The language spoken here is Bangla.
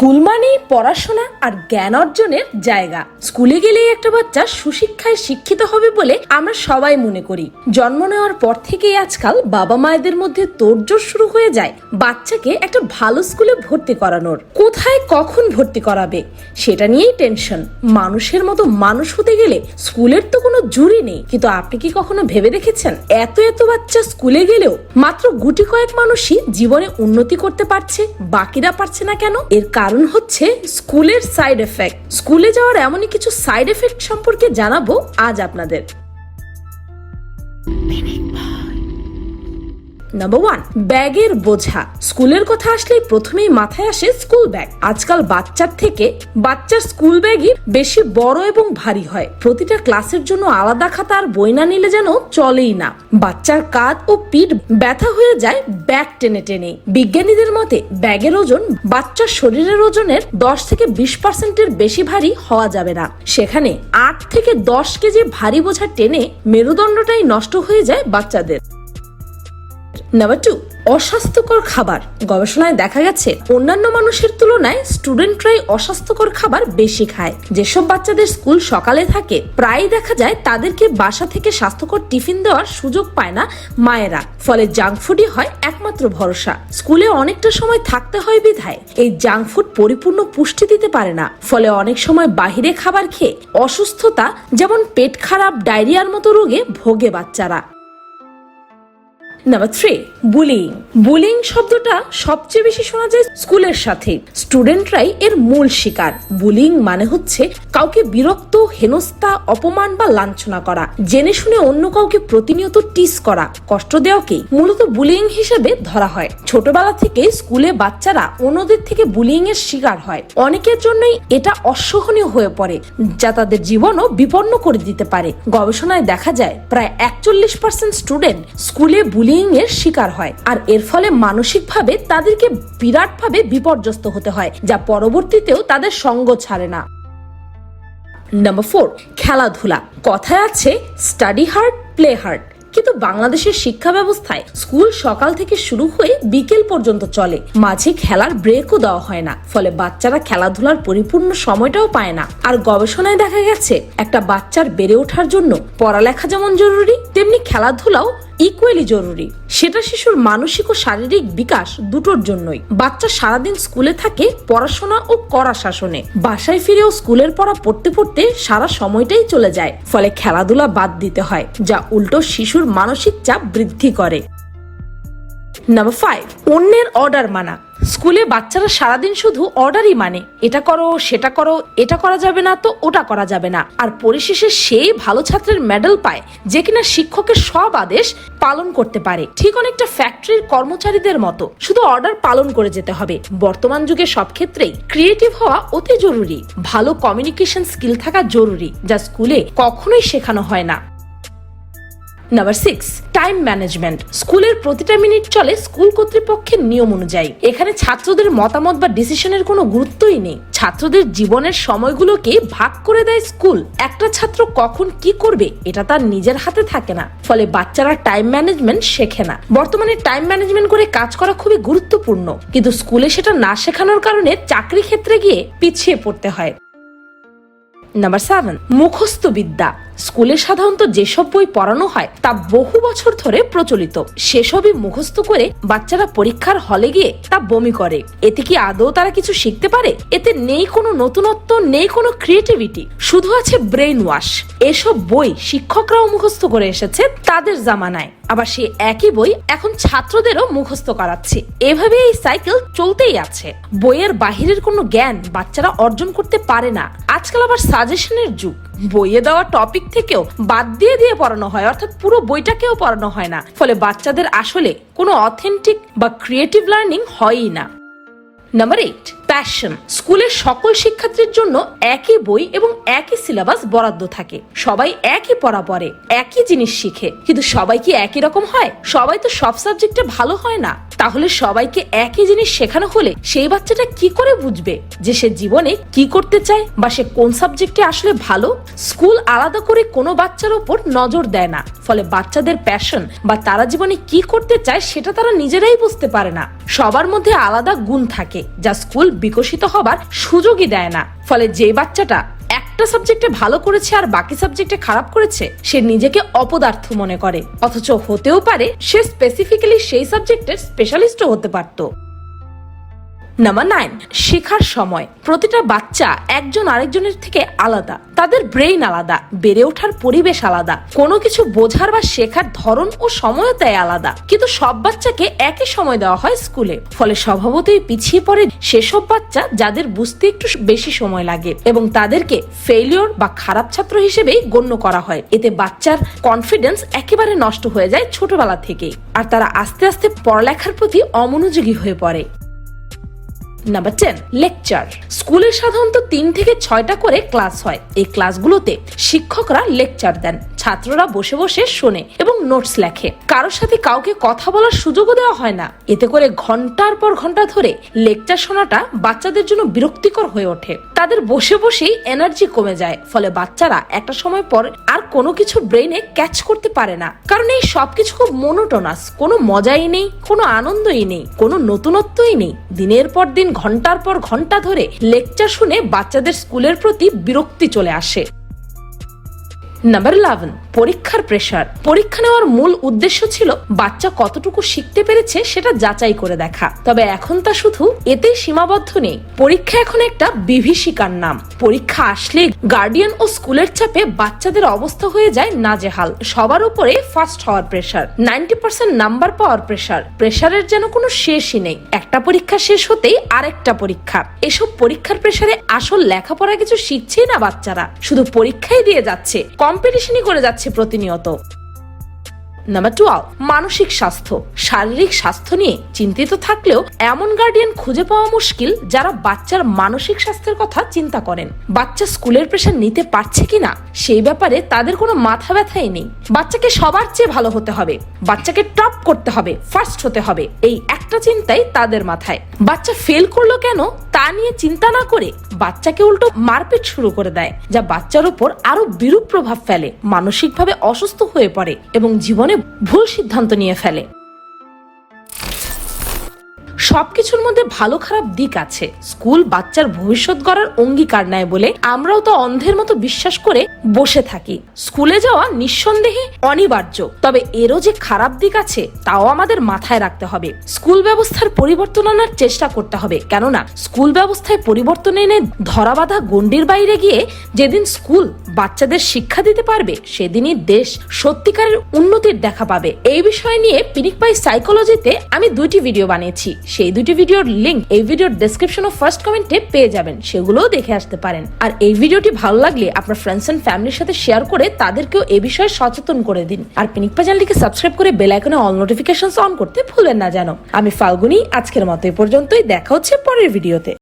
স্কুল মানেই পড়াশোনা আর জ্ঞান অর্জনের জায়গা। স্কুলে গেলেই একটা বাচ্চা সুশিক্ষায় শিক্ষিত হবে বলে আমরা সবাই মনে করি। জন্ম নেওয়ার পর থেকেই আজকাল বাবা মায়েদের মধ্যে তোড়জোড় শুরু হয়ে যায় বাচ্চাকে একটা ভালো স্কুলে ভর্তি করানোর। কোথায় কখন ভর্তি করাবে, সেটা নিয়েই টেনশন। মানুষের মতো মানুষ হতে গেলে স্কুলের তো কোনো জুড়ি নেই। কিন্তু আপনি কি কখনো ভেবে দেখেছেন, এত এত বাচ্চা স্কুলে গেলেও মাত্র গুটি কয়েক মানুষই জীবনে উন্নতি করতে পারছে, বাকিরা পারছে না কেন? এর কারণ হচ্ছে স্কুলের সাইড এফেক্ট। স্কুলে যাওয়ার এমনই কিছু সাইড এফেক্ট সম্পর্কে জানাব আজ আপনাদের। নাম্বার ওয়ান ব্যাগের বোঝা। স্কুলের কথা আসলেই প্রথমেই মাথায় আসে স্কুল ব্যাগ। আজকাল বাচ্চার থেকে বাচ্চার স্কুল ব্যাগই বেশি বড় এবং ভারী হয়। প্রতিটা ক্লাসের জন্য আলাদা খাতা আর বই না নিলে যেন চলেই না। বাচ্চার কাঁধ ও পিঠ ব্যথা হয়ে যায় ব্যাগ টেনে টেনে। বিজ্ঞানীদের মতে ব্যাগের ওজন বাচ্চার শরীরের ওজনের দশ থেকে বিশ পার্সেন্টের বেশি ভারী হওয়া যাবে না। সেখানে আট থেকে দশ কেজি ভারী বোঝা টেনে মেরুদণ্ডটাই নষ্ট হয়ে যায় বাচ্চাদের। নাম্বার টু অস্বাস্থ্যকর খাবার। গবেষণায় দেখা গেছে, অন্যান্য মানুষের তুলনায় স্টুডেন্টরাই অস্বাস্থ্যকর খাবার বেশি খায়। যেসব বাচ্চাদের স্কুল সকালে থাকে প্রায় দেখা যায় তাদেরকে বাসা থেকে স্বাস্থ্যকর টিফিন দেওয়ার সুযোগ পায় না মায়েরা। ফলে জাঙ্ক ফুডই হয় একমাত্র ভরসা। স্কুলে অনেকটা সময় থাকতে হয় বিধায়, এই জাঙ্ক ফুড পরিপূর্ণ পুষ্টি দিতে পারে না। ফলে অনেক সময় বাহিরে খাবার খেয়ে অসুস্থতা, যেমন পেট খারাপ, ডায়রিয়ার মতো রোগে ভোগে বাচ্চারা। নাম্বার থ্রি বুলিং বুলিং শব্দটা সবচেয়ে বেশি শোনা যায় স্কুলের সাথে। স্টুডেন্টরাই এর মূল শিকার। বুলিং মানে হচ্ছে কাউকে বিরক্ত, হেনস্থা, অপমান বা লাঞ্ছনা করা। জেনে শুনে অন্য কাউকে প্রতিনিয়ত টিস করা। কষ্ট দেওয়াকে মূলত বুলিং হিসেবে ধরা হয়। ছোটবেলা থেকে স্কুলে বাচ্চারা অন্যদের থেকে বুলিং এর শিকার হয়। অনেকের জন্যই এটা অসহনীয় হয়ে পড়ে, যা তাদের জীবনও বিপন্ন করে দিতে পারে। গবেষণায় দেখা যায়, প্রায় একচল্লিশ পার্সেন্ট স্টুডেন্ট স্কুলে বুলিং এর শিকার হয়। আর এর ফলে মানসিকভাবে তাদেরকে বিরাটভাবে বিপর্যস্ত হতে হয়, যা পরবর্তীতেও তাদের সঙ্গ ছাড়ে না। নাম্বার ফোর খেলাধুলা। কথায় আছে স্টাডি হার্ড প্লে হার্ড কিন্তু বাংলাদেশের শিক্ষা ব্যবস্থায় স্কুল সকাল থেকে শুরু হয়ে বিকেল পর্যন্ত চলে। মাঝে খেলার ব্রেকও দেওয়া হয় না, ফলে বাচ্চারা খেলাধুলার পরিপূর্ণ সময়টাও পায় না। আর গবেষণায় দেখা গেছে, একটা বাচ্চার বেড়ে ওঠার জন্য পড়ালেখা যেমন জরুরি, তেমনি খেলাধুলাও ইকুয়ালি জরুরি। সেটা শিশুর মানসিক ও শারীরিক বিকাশ দুটোর জন্যই। বাচ্চা সারাদিন স্কুলে থাকে পড়াশোনা ও করা শাসনে। বাসায় ফিরেও স্কুলের পড়া পড়তে পড়তে সারা সময়টাই চলে যায়। ফলে খেলাধুলা বাদ দিতে হয়, যা উল্টো শিশুর মানসিক চাপ বৃদ্ধি করে। নাম্বার ফাইভ অন্যের অর্ডার মানা। স্কুলে বাচ্চারা সারাদিন শুধু অর্ডারই মানে। এটা করো, সেটা করো, এটা করা যাবে না তো ওটা করা যাবে না। আর পরিশেষে সেই ভালো ছাত্রের মেডেল পায়, যে কিনা শিক্ষকের সব আদেশ পালন করতে পারে। ঠিক অনেকটা ফ্যাক্টরির কর্মচারীদের মতো। শুধু অর্ডার পালন করে যেতে হবে। বর্তমান যুগে সব ক্ষেত্রেই ক্রিয়েটিভ হওয়া অতি জরুরি। ভালো কমিউনিকেশন স্কিল থাকা জরুরি, যা স্কুলে কখনোই শেখানো হয় না। নাম্বার সিক্স টাইম ম্যানেজমেন্ট স্কুলের প্রতিটা মিনিট চলে স্কুল কর্তৃপক্ষের নিয়ম অনুযায়ী। এখানে ছাত্রদের মতামত বা ডিসিশনের কোনো গুরুত্বই নেই। ছাত্রদের জীবনের সময়গুলোকে ভাগ করে দেয় স্কুল। একটা ছাত্র কখন কি করবে, এটা তার নিজের হাতে থাকে না। ফলে বাচ্চারা টাইম ম্যানেজমেন্ট শেখে না। বর্তমানে টাইম ম্যানেজমেন্ট করে কাজ করা খুবই গুরুত্বপূর্ণ। কিন্তু স্কুলে সেটা না শেখানোর কারণে চাকরি ক্ষেত্রে গিয়ে পিছিয়ে পড়তে হয়। নাম্বার সেভেন মুখস্থ বিদ্যা. স্কুলে সাধারণত যেসব বই পড়ানো হয়, তা বহু বছর ধরে প্রচলিত। সেসবই মুখস্থ করে বাচ্চারা পরীক্ষার হলে গিয়ে তা বমি করে। এতে কি আদৌ তারা কিছু শিখতে পারে? এতে নেই কোনো নতুনত্ব, নেই কোনো ক্রিয়েটিভিটি শুধু আছে ব্রেন ওয়াশ এসব বই শিক্ষকরাও মুখস্থ করে এসেছে তাদের জামানায়। আবার সে একই বই এখন ছাত্রদেরও মুখস্থ করাচ্ছে। এভাবে এই সাইকেল চলতেই আছে। বইয়ের বাহিরের কোনো জ্ঞান বাচ্চারা অর্জন করতে পারে না। আজকাল আবার সাজেশনের যুগ। বইয়ে দেওয়া টপিক থেকেও বাদ দিয়ে দিয়ে পড়ানো হয়, অর্থাৎ পুরো বইটাকেও পড়ানো হয় না। ফলে বাচ্চাদের আসলে কোনো অথেন্টিক বা ক্রিয়েটিভ লার্নিং হয়ই না। নাম্বার এইট প্যাশন স্কুলের সকল শিক্ষার্থীর জন্য একই বই এবং একই সিলেবাস বরাদ্দ থাকে। সবাই একই পড়া পড়ে, একই জিনিস শিখে। কিন্তু সবাই কি একই রকম হয়? সবাই তো সব সাবজেক্টে ভালো হয় না। তাহলে সবাইকে একই জিনিস শেখানো হলে সেই বাচ্চাটা কি করে বুঝবে যে সে জীবনে কি করতে চায় বা সে কোন সাবজেক্টে আসলে ভালো? স্কুল আলাদা করে কোনো বাচ্চার ওপর নজর দেয় না। ফলে বাচ্চাদের প্যাশন বা তারা জীবনে কি করতে চায় সেটা তারা নিজেরাই বুঝতে পারে না। সবার মধ্যে আলাদা গুণ থাকে যা স্কুল বিকশিত হবার সুযোগই দেয় না। ফলে যে বাচ্চাটা একটা সাবজেক্টে ভালো করেছে আর বাকি সাবজেক্টে খারাপ করেছে, সে নিজেকে অপদার্থ মনে করে। অথচ হতেও পারে, সে স্পেসিফিক্যালি সেই সাবজেক্টের স্পেশালিস্টও হতে পারতো। নাম্বার নাইন শেখার সময়। প্রতিটা বাচ্চা একজন আরেকজনের থেকে আলাদা। তাদের ব্রেইন আলাদা, বেড়ে ওঠার পরিবেশ আলাদা। কোনো কিছু বোঝার বা শেখার ধরন ও সময় তাই আলাদা। কিন্তু সব বাচ্চাকে একই সময় দেওয়া হয় স্কুলে। ফলে স্বভাবতই পিছিয়ে পড়ে সেসব বাচ্চা যাদের বুঝতে একটু বেশি সময় লাগে এবং তাদেরকে ফেলিওর বা খারাপ ছাত্র হিসেবেই গণ্য করা হয়। এতে বাচ্চার কনফিডেন্স একেবারে নষ্ট হয়ে যায় ছোটবেলা থেকেই। আর তারা আস্তে আস্তে পড়ালেখার প্রতি অমনোযোগী হয়ে পড়ে। নাম্বার টেন লেকচার স্কুলে সাধারণত তিন থেকে ছয়টা করে ক্লাস হয়। এই ক্লাসগুলোতে শিক্ষকরা লেকচার দেন, ছাত্ররা বসে বসে শোনে এবং নোটস লেখে। কারোর সাথে কাউকে কথা বলার সুযোগও দেওয়া হয় না। এতে করে ঘণ্টার পর ঘণ্টা ধরে লেকচার শোনাটা বাচ্চাদের জন্য বিরক্তিকর হয়ে ওঠে। তাদের বসে বসেই এনার্জি কমে যায়, ফলে বাচ্চারা একটা সময় পর আর কোনো কিছু ব্রেইনে ক্যাচ করতে পারে না। কারণ এই সবকিছু খুব মনোটোনাস কোনো মজাই নেই, কোনো আনন্দই নেই, কোনো নতুনত্বই নেই। দিনের পর দিন ঘণ্টার পর ঘণ্টা ধরে লেকচার শুনে বাচ্চাদের স্কুলের প্রতি বিরক্তি চলে আসে। নাম্বার ইলেভেন পরীক্ষার প্রেশার পরীক্ষা নেওয়ার মূল উদ্দেশ্য ছিল বাচ্চা কতটুকু শিখতে পেরেছে সেটা যাচাই করে দেখা। তবে এখন তা শুধু এতেই সীমাবদ্ধ নেই। পরীক্ষা এখন একটা বিভীষিকার নাম। পরীক্ষা আসলে গার্ডিয়ান ও স্কুলের চাপে বাচ্চাদের অবস্থা হয়ে যায় নাজেহাল। সবার উপরে ফার্স্ট হওয়ার প্রেশার নাইনটি পার্সেন্ট নাম্বার পাওয়ার প্রেশার প্রেশারের যেন কোনো শেষই নেই। একটা পরীক্ষা শেষ হতেই আরেকটা পরীক্ষা। এসব পরীক্ষার প্রেশারে আসল লেখাপড়া কিছু শিখছেই না বাচ্চারা। শুধু পরীক্ষাই দিয়ে যাচ্ছে। কম্পিটিশনই করে যাচ্ছে প্রতিনিয়ত। নাম্বার টুয়েলভ মানসিক স্বাস্থ্য। শারীরিক স্বাস্থ্য নিয়ে চিন্তিত থাকলেও এমন গার্ডিয়ান খুঁজে পাওয়া মুশকিল যারা বাচ্চার মানসিক স্বাস্থ্যের কথা চিন্তা করেন। বাচ্চা স্কুলের প্রেশার নিতে পারছে কিনা, সেই ব্যাপারে তাদের কোনো মাথা ব্যথাই নেই। বাচ্চাকে সবার চেয়ে ভালো হতে হবে। বাচ্চাকে টপ করতে হবে ফার্স্ট হতে হবে। এই একটা চিন্তাই তাদের মাথায়। বাচ্চা ফেল করল কেন? তা নিয়ে চিন্তা না করে বাচ্চাকে উল্টো মারপিট শুরু করে দেয়, যা বাচ্চার উপর আরও বিরূপ প্রভাব ফেলে, মানসিকভাবে অসুস্থ হয়ে পড়ে এবং জীবনে ভুল সিদ্ধান্ত নিয়ে ফেলে। সবকিছুর মধ্যে ভালো খারাপ দিক আছে। স্কুল বাচ্চার ভবিষ্যৎ গড়ার অঙ্গীকার নেয় বলে আমরাও তো অন্ধের মতো বিশ্বাস করে বসে থাকি। স্কুলে যাওয়া নিঃসন্দেহে অনিবার্য। তবে এরও যে খারাপ দিক আছে, তাও আমাদের মাথায় রাখতে হবে। স্কুল ব্যবস্থার পরিবর্তন আনার চেষ্টা করতে হবে। কেননা, স্কুল ব্যবস্থায় পরিবর্তন এনে ধরা ধরাবাধা গণ্ডির বাইরে গিয়ে যেদিন স্কুল বাচ্চাদের শিক্ষা দিতে পারবে, সেদিনই দেশ সত্যিকারের উন্নতির দেখা পাবে। এই বিষয় নিয়ে পিনিক পাই সাইকোলজিতে আমি দুইটি ভিডিও বানিয়েছি। সেই দুটি ভিডিওর লিঙ্ক এই ভিডিওর ডেসক্রিপশন ও ফার্স্ট কমেন্টে পেয়ে যাবেন। সেগুলোও দেখে আসতে পারেন। আর এই ভিডিওটি ভালো লাগলে আপনার ফ্রেন্ডস এন্ড ফ্যামিলির সাথে শেয়ার করে তাদেরকেও এ বিষয়ে সচেতন করে দিন। আর পিনিকপা চ্যানেলটিকে সাবস্ক্রাইব করে বেল আইকনে অল নোটিফিকেশন অন করতে ভুলবেন না জানো আমি ফাল্গুনি, আজকের মতো এই পর্যন্তই। দেখা হচ্ছে পরের ভিডিওতে।